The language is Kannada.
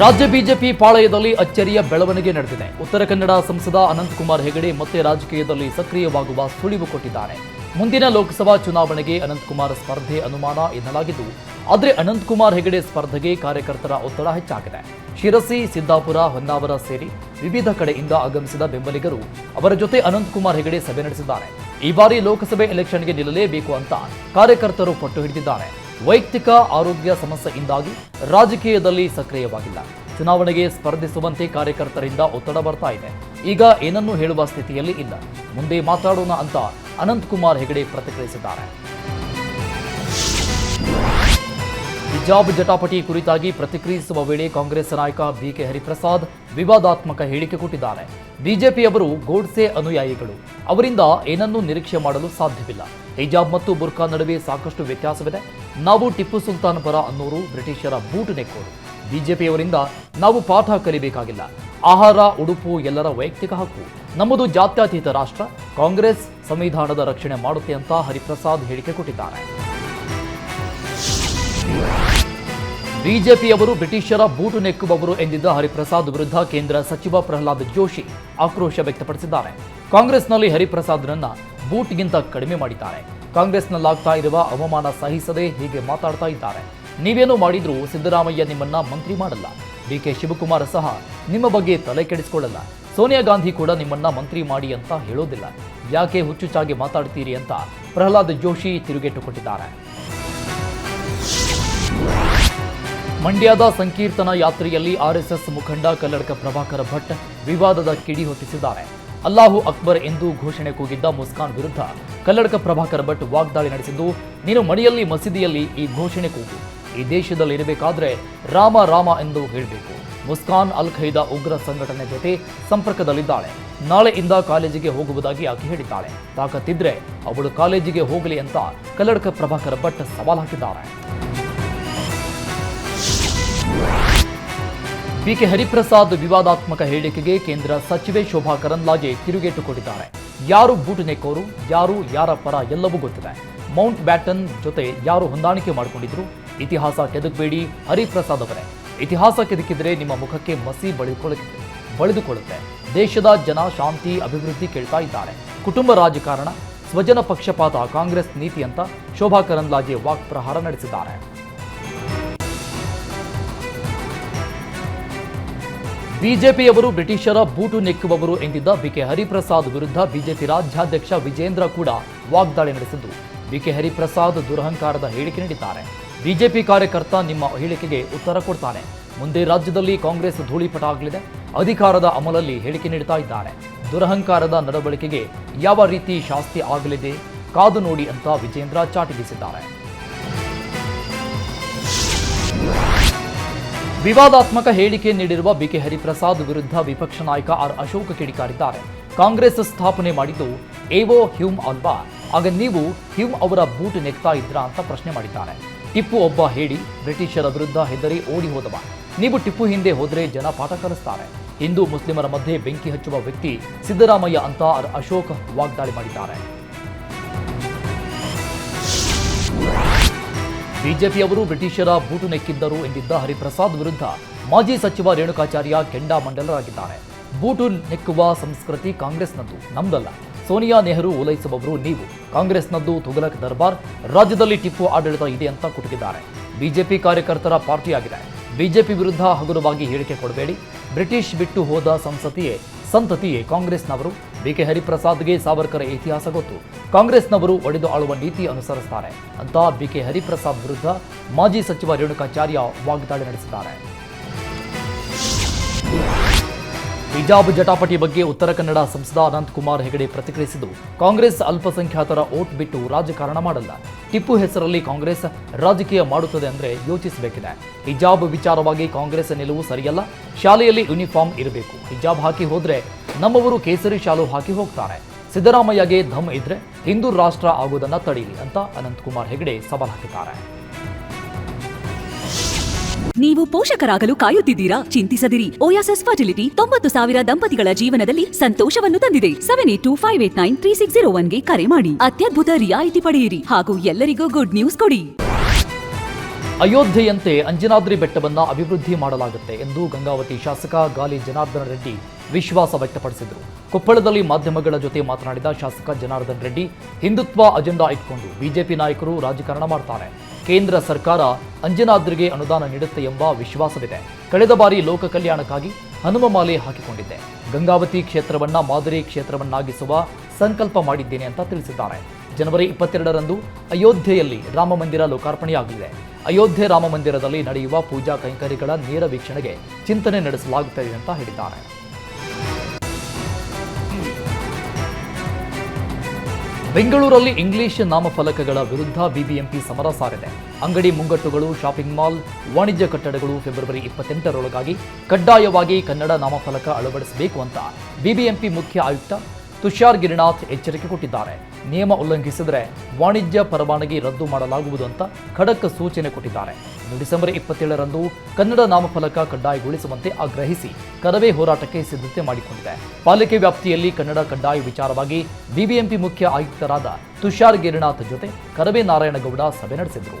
ರಾಜ್ಯ ಬಿಜೆಪಿ ಪಾಳಯದಲ್ಲಿ ಅಚ್ಚರಿಯ ಬೆಳವಣಿಗೆ ನಡೆದಿದೆ. ಉತ್ತರ ಕನ್ನಡ ಸಂಸದ ಅನಂತಕುಮಾರ್ ಹೆಗಡೆ ಮತ್ತೆ ರಾಜಕೀಯದಲ್ಲಿ ಸಕ್ರಿಯವಾಗುವ ಸುಳಿವು ಕೊಟ್ಟಿದ್ದಾರೆ. ಮುಂದಿನ ಲೋಕಸಭಾ ಚುನಾವಣೆಗೆ ಅನಂತಕುಮಾರ್ ಸ್ಪರ್ಧೆ ಅನುಮಾನ ಎನ್ನಲಾಗಿದ್ದು, ಆದರೆ ಅನಂತಕುಮಾರ್ ಹೆಗಡೆ ಸ್ಪರ್ಧೆಗೆ ಕಾರ್ಯಕರ್ತರ ಒತ್ತಡ ಹೆಚ್ಚಾಗಿದೆ. ಶಿರಸಿ, ಸಿದ್ದಾಪುರ, ಹೊನ್ನಾವರ ಸೇರಿ ವಿವಿಧ ಕಡೆಯಿಂದ ಆಗಮಿಸಿದ ಬೆಂಬಲಿಗರು ಅವರ ಜೊತೆ ಅನಂತಕುಮಾರ್ ಹೆಗಡೆ ಸಭೆ ನಡೆಸಿದ್ದಾರೆ. ಈ ಬಾರಿ ಲೋಕಸಭೆ ಎಲೆಕ್ಷನ್ಗೆ ನಿಲ್ಲಲೇಬೇಕು ಅಂತ ಕಾರ್ಯಕರ್ತರು ಪಟ್ಟು ಹಿಡಿದಿದ್ದಾರೆ. ವೈಯಕ್ತಿಕ ಆರೋಗ್ಯ ಸಮಸ್ಯೆಯಿಂದಾಗಿ ರಾಜಕೀಯದಲ್ಲಿ ಸಕ್ರಿಯವಾಗಿಲ್ಲ. ಚುನಾವಣೆಗೆ ಸ್ಪರ್ಧಿಸುವಂತೆ ಕಾರ್ಯಕರ್ತರಿಂದ ಒತ್ತಡ ಬರ್ತಾ ಇದೆ. ಈಗ ಏನನ್ನೂ ಹೇಳುವ ಸ್ಥಿತಿಯಲ್ಲಿ ಇಲ್ಲ. ಮುಂದೆ ಮಾತಾಡೋಣ ಅಂತ ಅನಂತಕುಮಾರ್ ಹೆಗಡೆ ಪ್ರತಿಕ್ರಿಯಿಸಿದ್ದಾರೆ. ಹಿಜಾಬ್ ಜಟಾಪಟಿ ಕುರಿತಾಗಿ ಪ್ರತಿಕ್ರಿಯಿಸುವ ವೇಳೆ ಕಾಂಗ್ರೆಸ್ ನಾಯಕ ಬಿಕೆ ಹರಿಪ್ರಸಾದ್ ವಿವಾದಾತ್ಮಕ ಹೇಳಿಕೆ ಕೊಟ್ಟಿದ್ದಾರೆ. ಬಿಜೆಪಿಯವರು ಗೋಡ್ಸೆ ಅನುಯಾಯಿಗಳು. ಅವರಿಂದ ಏನನ್ನೂ ನಿರೀಕ್ಷೆ ಮಾಡಲು ಸಾಧ್ಯವಿಲ್ಲ. ಹಿಜಾಬ್ ಮತ್ತು ಬುರ್ಖಾ ನಡುವೆ ಸಾಕಷ್ಟು ವ್ಯತ್ಯಾಸವಿದೆ. ನಾವು ಟಿಪ್ಪು ಸುಲ್ತಾನ್ ಪರ ಅನ್ನೋರು ಬ್ರಿಟಿಷರ ಬೂಟು ನೆಕ್ಕೋರು. ಬಿಜೆಪಿಯವರಿಂದ ನಾವು ಪಾಠ ಕಲಿಬೇಕಾಗಿಲ್ಲ. ಆಹಾರ, ಉಡುಪು ಎಲ್ಲರ ವೈಯಕ್ತಿಕ ಹಕ್ಕು. ನಮ್ಮದು ಜಾತ್ಯತೀತ ರಾಷ್ಟ್ರ. ಕಾಂಗ್ರೆಸ್ ಸಂವಿಧಾನದ ರಕ್ಷಣೆ ಮಾಡುತ್ತೆ ಅಂತ ಹರಿಪ್ರಸಾದ್ ಹೇಳಿಕೆ ಕೊಟ್ಟಿದ್ದಾರೆ. ಬಿಜೆಪಿಯವರು ಬ್ರಿಟಿಷರ ಬೂಟು ನೆಕ್ಕುವವರು ಎಂದಿದ್ದ ಹರಿಪ್ರಸಾದ್ ವಿರುದ್ಧ ಕೇಂದ್ರ ಸಚಿವ ಪ್ರಹ್ಲಾದ್ ಜೋಶಿ ಆಕ್ರೋಶ ವ್ಯಕ್ತಪಡಿಸಿದ್ದಾರೆ. ಕಾಂಗ್ರೆಸ್ನಲ್ಲಿ ಹರಿಪ್ರಸಾದ್ರನ್ನ ಬೂಟ್ಗಿಂತ ಕಡಿಮೆ ಮಾಡಿದ್ದಾರೆ. ಕಾಂಗ್ರೆಸ್ನಲ್ಲಾಗ್ತಾ ಇರುವ ಅವಮಾನ ಸಹಿಸದೆ ಹೀಗೆ ಮಾತಾಡ್ತಾ ಇದ್ದಾರೆ. ನೀವೇನು ಮಾಡಿದ್ರೂ ಸಿದ್ದರಾಮಯ್ಯ ನಿಮ್ಮನ್ನ ಮಂತ್ರಿ ಮಾಡಲ್ಲ. ಡಿಕೆ ಶಿವಕುಮಾರ್ ಸಹ ನಿಮ್ಮ ಬಗ್ಗೆ ತಲೆ ಕೆಡಿಸಿಕೊಳ್ಳಲ್ಲ. ಸೋನಿಯಾ ಗಾಂಧಿ ಕೂಡ ನಿಮ್ಮನ್ನ ಮಂತ್ರಿ ಮಾಡಿ ಅಂತ ಹೇಳೋದಿಲ್ಲ. ಯಾಕೆ ಹುಚ್ಚುಚ್ಚಾಗಿ ಮಾತಾಡ್ತೀರಿ ಅಂತ ಪ್ರಹ್ಲಾದ್ ಜೋಶಿ ತಿರುಗೇಟು ಕೊಟ್ಟಿದ್ದಾರೆ ಮಂಡ್ಯದ ಸಂಕೀರ್ತನ ಯಾತ್ರೆಯಲ್ಲಿ ಆರ್ಎಸ್ಎಸ್ ಮುಖಂಡ ಕಲ್ಲಡ್ಕ ಪ್ರಭಾಕರ ಭಟ್ ವಿವಾದದ ಕಿಡಿ ಹೊತ್ತಿಸಿದ್ದಾರೆ. ಅಲ್ಲಾಹು ಅಕ್ಬರ್ ಎಂದು ಘೋಷಣೆ ಕೂಗಿದ್ದ ಮುಸ್ಕಾನ್ ವಿರುದ್ಧ ಕಲ್ಲಡ್ಕ ಪ್ರಭಾಕರ ಭಟ್ ವಾಗ್ದಾಳಿ ನಡೆಸಿದ್ದು, ನೀನು ಮಡಿಯಲ್ಲಿ ಮಸೀದಿಯಲ್ಲಿ ಈ ಘೋಷಣೆ ಕೂಗು. ಈ ದೇಶದಲ್ಲಿ ಇರಬೇಕಾದ್ರೆ ರಾಮ ರಾಮ ಎಂದು ಹೇಳಬೇಕು. ಮುಸ್ಕಾನ್ ಅಲ್ ಖೈದಾ ಉಗ್ರ ಸಂಘಟನೆ ಜೊತೆ ಸಂಪರ್ಕದಲ್ಲಿದ್ದಾಳೆ. ನಾಳೆಯಿಂದ ಕಾಲೇಜಿಗೆ ಹೋಗುವುದಾಗಿ ಆಕೆ ಹೇಳಿದ್ದಾಳೆ. ತಾಕತ್ತಿದ್ರೆ ಅವಳು ಕಾಲೇಜಿಗೆ ಹೋಗಲಿ ಅಂತ ಕಲ್ಲಡ್ಕ ಪ್ರಭಾಕರ ಭಟ್ ಸವಾಲ್ ಹಾಕಿದ್ದಾರೆ. ಬಿಕೆ ಹರಿಪ್ರಸಾದ್ ವಿವಾದಾತ್ಮಕ ಹೇಳಿಕೆಗೆ ಕೇಂದ್ರ ಸಚಿವೆ ಶೋಭಾ ಕರಂದ್ಲಾಜೆ ತಿರುಗೇಟು ಕೊಟ್ಟಿದ್ದಾರೆ ಯಾರು ಬೂಟು ನೆಕ್ಕೋರು, ಯಾರು ಯಾರ ಪರ ಎಲ್ಲವೂ ಗೊತ್ತಿದೆ. ಮೌಂಟ್ ಬ್ಯಾಟನ್ ಜೊತೆ ಯಾರು ಹೊಂದಾಣಿಕೆ ಮಾಡಿಕೊಂಡಿದ್ರು? ಇತಿಹಾಸ ಕೆದಕಬೇಡಿ, ಹರಿಪ್ರಸಾದ್ ಅವರೇ. ಇತಿಹಾಸ ಕೆದಕಿದ್ರೆ ನಿಮ್ಮ ಮುಖಕ್ಕೆ ಮಸಿ ಬಳಿಕೊಳ್ಳುತ್ತೆ ಬಳಿದುಕೊಳ್ಳುತ್ತೆ. ದೇಶದ ಜನ ಶಾಂತಿ, ಅಭಿವೃದ್ಧಿ ಕೇಳ್ತಾ ಇದ್ದಾರೆ. ಕುಟುಂಬ ರಾಜಕಾರಣ, ಸ್ವಜನ ಪಕ್ಷಪಾತ ಕಾಂಗ್ರೆಸ್ ನೀತಿ ಅಂತ ಶೋಭಾ ಕರಂದ್ಲಾಜೆ ವಾಕ್ಪ್ರಹಾರ ನಡೆಸಿದ್ದಾರೆ. ಬಿಜೆಪಿಯವರು ಬ್ರಿಟಿಷರ ಬೂಟು ನೆಕ್ಕುವವರು ಎಂದಿದ್ದ ಬಿಕೆ ಹರಿಪ್ರಸಾದ್ ವಿರುದ್ಧ ಬಿಜೆಪಿ ರಾಜ್ಯಾಧ್ಯಕ್ಷ ವಿಜೇಂದ್ರ ಕೂಡ ವಾಗ್ದಾಳಿ ನಡೆಸಿದ್ದು. ಬಿಕೆ ಹರಿಪ್ರಸಾದ್ ದುರಹಂಕಾರದ ಹೇಳಿಕೆ ನೀಡಿದ್ದಾರೆ. ಬಿಜೆಪಿ ಕಾರ್ಯಕರ್ತ ನಿಮ್ಮ ಹೇಳಿಕೆಗೆ ಉತ್ತರ ಕೊಡ್ತಾನೆ. ಮುಂದೆ ರಾಜ್ಯದಲ್ಲಿ ಕಾಂಗ್ರೆಸ್ ಧೂಳಿಪಟ ಆಗಲಿದೆ. ಅಧಿಕಾರದ ಅಮಲಲ್ಲಿ ಹೇಳಿಕೆ ನೀಡ್ತಾ ಇದ್ದಾರೆ. ದುರಹಂಕಾರದ ನಡವಳಿಕೆಗೆ ಯಾವ ರೀತಿ ಶಾಸ್ತಿ ಆಗಲಿದೆ? ಕಾದು ನೋಡಿ ಅಂತ ವಿಜೇಂದ್ರ ಚಾಟಿ ವಿವಾದಾತ್ಮಕ ಹೇಳಿಕೆ ನೀಡಿರುವ ಬಿಕೆ ಹರಿಪ್ರಸಾದ್ ವಿರುದ್ಧ ವಿಪಕ್ಷ ನಾಯಕ ಆರ್ ಅಶೋಕ್ ಕಿಡಿಕಾರಿದ್ದಾರೆ. ಕಾಂಗ್ರೆಸ್ ಸ್ಥಾಪನೆ ಮಾಡಿದ್ದು ಏವೋ ಹ್ಯೂಮ್ ಅಲ್ವಾ? ಆಗ ನೀವು ಹ್ಯೂಮ್ ಅವರ ಬೂಟ್ ನೆಕ್ತಾ ಇದ್ರಾ ಅಂತ ಪ್ರಶ್ನೆ ಮಾಡಿದ್ದಾರೆ. ಟಿಪ್ಪು ಒಬ್ಬ ಹೇಳಿ, ಬ್ರಿಟಿಷರ ವಿರುದ್ಧ ಹೆದರಿ ಓಡಿ ಹೋದವ. ನೀವು ಟಿಪ್ಪು ಹಿಂದೆ ಹೋದರೆ ಜನ ಪಾಠ ಕಲಿಸ್ತಾರೆ. ಹಿಂದೂ ಮುಸ್ಲಿಮರ ಮಧ್ಯೆ ಬೆಂಕಿ ಹಚ್ಚುವ ವ್ಯಕ್ತಿ ಸಿದ್ದರಾಮಯ್ಯ ಅಂತ ಅಶೋಕ್ ವಾಗ್ದಾಳಿ ಮಾಡಿದ್ದಾರೆ. ಬಿಜೆಪಿಯವರು ಬ್ರಿಟಿಷರ ಬೂಟು ನೆಕ್ಕಿದ್ದರು ಎಂದಿದ್ದ ಹರಿಪ್ರಸಾದ್ ವಿರುದ್ಧ ಮಾಜಿ ಸಚಿವ ರೇಣುಕಾಚಾರ್ಯ ಕೆಂಡಾಮಂಡಲರಾಗಿದ್ದಾರೆ ಬೂಟು ನೆಕ್ಕುವ ಸಂಸ್ಕೃತಿ ಕಾಂಗ್ರೆಸ್ನದ್ದು ನಮ್ದಲ್ಲ. ಸೋನಿಯಾ ನೆಹರು ಓಲೈಸುವವರು ನೀವು. ಕಾಂಗ್ರೆಸ್ನದ್ದು ತುಗಲಕ್ ದರ್ಬಾರ್, ರಾಜ್ಯದಲ್ಲಿ ಟಿಪ್ಪು ಆಡಳಿತ ಇದೆ ಅಂತ ಕುಟುಕಿದ್ದಾರೆ. ಬಿಜೆಪಿ ಕಾರ್ಯಕರ್ತರ ಪಾರ್ಟಿಯಾಗಿದೆ. ಬಿಜೆಪಿ ವಿರುದ್ಧ ಹಗುರವಾಗಿ ಹೇಳಿಕೆ ಕೊಡಬೇಡಿ. ಬ್ರಿಟಿಷ್ ಬಿಟ್ಟು ಹೋದ ಸಂಸತಿಯೇ ಸಂತತಿಯೇ ಕಾಂಗ್ರೆಸ್ನವರು ಬಿಕೆ ಹರಿಪ್ರಸಾದ್ಗೆ ಸಾವರ್ಕರ್ ಇತಿಹಾಸ ಗೊತ್ತು. ಕಾಂಗ್ರೆಸ್ನವರು ಒಡೆದು ಆಳುವ ನೀತಿ ಅನುಸರಿಸುತ್ತಾರೆ ಅಂತ ಬಿಕೆ ಹರಿಪ್ರಸಾದ್ ವಿರುದ್ಧ ಮಾಜಿ ಸಚಿವ ರೇಣುಕಾಚಾರ್ಯ ವಾಗ್ದಾಳಿ ನಡೆಸಿದ್ದಾರೆ. ಹಿಜಾಬ್ ಜಟಾಪಟಿ ಬಗ್ಗೆ ಉತ್ತರ ಕನ್ನಡ ಸಂಸದ ಅನಂತಕುಮಾರ್ ಹೆಗಡೆ ಪ್ರತಿಕ್ರಿಯಿಸಿದ್ದು, ಕಾಂಗ್ರೆಸ್ ಅಲ್ಪಸಂಖ್ಯಾತರ ಓಟ್ ಬಿಟ್ಟು ರಾಜಕಾರಣ ಮಾಡಲ್ಲ. ಟಿಪ್ಪು ಹೆಸರಲ್ಲಿ ಕಾಂಗ್ರೆಸ್ ರಾಜಕೀಯ ಮಾಡುತ್ತದೆ ಅಂದ್ರೆ ಯೋಚಿಸಬೇಕಿದೆ. ಹಿಜಾಬ್ ವಿಚಾರವಾಗಿ ಕಾಂಗ್ರೆಸ್ ನಿಲುವು ಸರಿಯಲ್ಲ, ಶಾಲೆಯಲ್ಲಿ ಯೂನಿಫಾರ್ಮ್ ಇರಬೇಕು. ಹಿಜಾಬ್ ಹಾಕಿ ಹೋದ್ರೆ ನಮ್ಮವರು ಕೇಸರಿ ಶಾಲು ಹಾಕಿ ಹೋಗ್ತಾರೆ. ಸಿದ್ದರಾಮಯ್ಯಗೆ ಧಮ್ ಇದ್ರೆ ಹಿಂದೂ ರಾಷ್ಟ್ರ ಆಗೋದನ್ನ ತಡೆಯಿರಿ ಅಂತ ಅನಂತಕುಮಾರ್ ಹೆಗಡೆ ಸವಾಲ್ ಹಾಕಿದ್ದಾರೆ. ನೀವು ಪೋಷಕರಾಗಲು ಕಾಯುತ್ತಿದ್ದೀರಾ? ಚಿಂತಿಸದಿರಿ. ಓಯಾಸಸ್ ಫರ್ಟಿಲಿಟಿ ತೊಂಬತ್ತು ಸಾವಿರ ದಂಪತಿಗಳ ಜೀವನದಲ್ಲಿ ಸಂತೋಷವನ್ನು ತಂದಿದೆ. Seven eight two five eight nine three six zero ಒನ್ಗೆ ಕರೆ ಮಾಡಿ. ಅತ್ಯದ್ಭುತ ರಿಯಾಯಿತಿ ಪಡೆಯಿರಿ. ಹಾಗೂ ಎಲ್ಲರಿಗೂ ಗುಡ್ ನ್ಯೂಸ್ ಕೊಡಿ. ಅಯೋಧ್ಯೆಯಂತೆ ಅಂಜನಾದ್ರಿ ಬೆಟ್ಟವನ್ನು ಅಭಿವೃದ್ಧಿ ಮಾಡಲಾಗುತ್ತೆ ಎಂದು ಗಂಗಾವತಿ ಶಾಸಕ ಗಾಲಿ ಜನಾರ್ದನ ರೆಡ್ಡಿ ವಿಶ್ವಾಸ ವ್ಯಕ್ತಪಡಿಸಿದರು. ಕೊಪ್ಪಳದಲ್ಲಿ ಮಾಧ್ಯಮಗಳ ಜೊತೆ ಮಾತನಾಡಿದ ಶಾಸಕ ಜನಾರ್ದನ್ ರೆಡ್ಡಿ, ಹಿಂದುತ್ವ ಅಜೆಂಡಾ ಇಟ್ಕೊಂಡು ಬಿಜೆಪಿ ನಾಯಕರು ರಾಜಕಾರಣ ಮಾಡ್ತಾರೆ. ಕೇಂದ್ರ ಸರ್ಕಾರ ಅಂಜನಾದ್ರಿಗೆ ಅನುದಾನ ನೀಡುತ್ತೆ ಎಂಬ ವಿಶ್ವಾಸವಿದೆ. ಕಳೆದ ಬಾರಿ ಲೋಕ ಕಲ್ಯಾಣಕ್ಕಾಗಿ ಹನುಮಮಾಲೆ ಹಾಕಿಕೊಂಡಿದ್ದೆ. ಗಂಗಾವತಿ ಕ್ಷೇತ್ರವನ್ನ ಮಾದರಿ ಕ್ಷೇತ್ರವನ್ನಾಗಿಸುವ ಸಂಕಲ್ಪ ಮಾಡಿದ್ದೇನೆ ಅಂತ ತಿಳಿಸಿದ್ದಾರೆ. ಜನವರಿ ಇಪ್ಪತ್ತೆರಡರಂದು ಅಯೋಧ್ಯೆಯಲ್ಲಿ ರಾಮ ಮಂದಿರ ಲೋಕಾರ್ಪಣೆಯಾಗಲಿದೆ. ಅಯೋಧ್ಯೆ ರಾಮ ಮಂದಿರದಲ್ಲಿ ನಡೆಯುವ ಪೂಜಾ ಕೈಂಕರ್ಯಗಳ ನೇರ ವೀಕ್ಷಣೆಗೆ ಚಿಂತನೆ ನಡೆಸಲಾಗುತ್ತದೆ ಅಂತ ಹೇಳಿದ್ದಾರೆ. ಬೆಂಗಳೂರಲ್ಲಿ ಇಂಗ್ಲಿಷ್ ನಾಮಫಲಕಗಳ ವಿರುದ್ಧ ಬಿಬಿಎಂಪಿ ಸಮರ ಸಾರಿದೆ. ಅಂಗಡಿ ಮುಂಗಟ್ಟುಗಳು, ಶಾಪಿಂಗ್ ಮಾಲ್, ವಾಣಿಜ್ಯ ಕಟ್ಟಡಗಳು ಫೆಬ್ರವರಿ ಇಪ್ಪತ್ತೆಂಟರೊಳಗಾಗಿ ಕಡ್ಡಾಯವಾಗಿ ಕನ್ನಡ ನಾಮಫಲಕ ಅಳವಡಿಸಬೇಕು ಅಂತ ಬಿಬಿಎಂಪಿ ಮುಖ್ಯ ಆಯುಕ್ತ ತುಷಾರ್ ಗಿರಿನಾಥ್ ಎಚ್ಚರಿಕೆ ಕೊಟ್ಟಿದ್ದಾರೆ. ನಿಯಮ ಉಲ್ಲಂಘಿಸಿದರೆ ವಾಣಿಜ್ಯ ಪರವಾನಗಿ ರದ್ದು ಮಾಡಲಾಗುವುದು ಅಂತ ಖಡಕ್ ಸೂಚನೆ ಕೊಟ್ಟಿದ್ದಾರೆ. ಡಿಸೆಂಬರ್ ಇಪ್ಪತ್ತೇಳರಂದು ಕನ್ನಡ ನಾಮಫಲಕ ಕಡ್ಡಾಯಗೊಳಿಸುವಂತೆ ಆಗ್ರಹಿಸಿ ಕರವೇ ಹೋರಾಟಕ್ಕೆ ಸಿದ್ಧತೆ ಮಾಡಿಕೊಂಡಿದೆ. ಪಾಲಿಕೆ ವ್ಯಾಪ್ತಿಯಲ್ಲಿ ಕನ್ನಡ ಕಡ್ಡಾಯ ವಿಚಾರವಾಗಿ ಬಿಬಿಎಂಪಿ ಮುಖ್ಯ ಆಯುಕ್ತರಾದ ತುಷಾರ್ ಗಿರಿನಾಥ್ ಜೊತೆ ಕರವೇ ನಾರಾಯಣಗೌಡ ಸಭೆ ನಡೆಸಿದರು.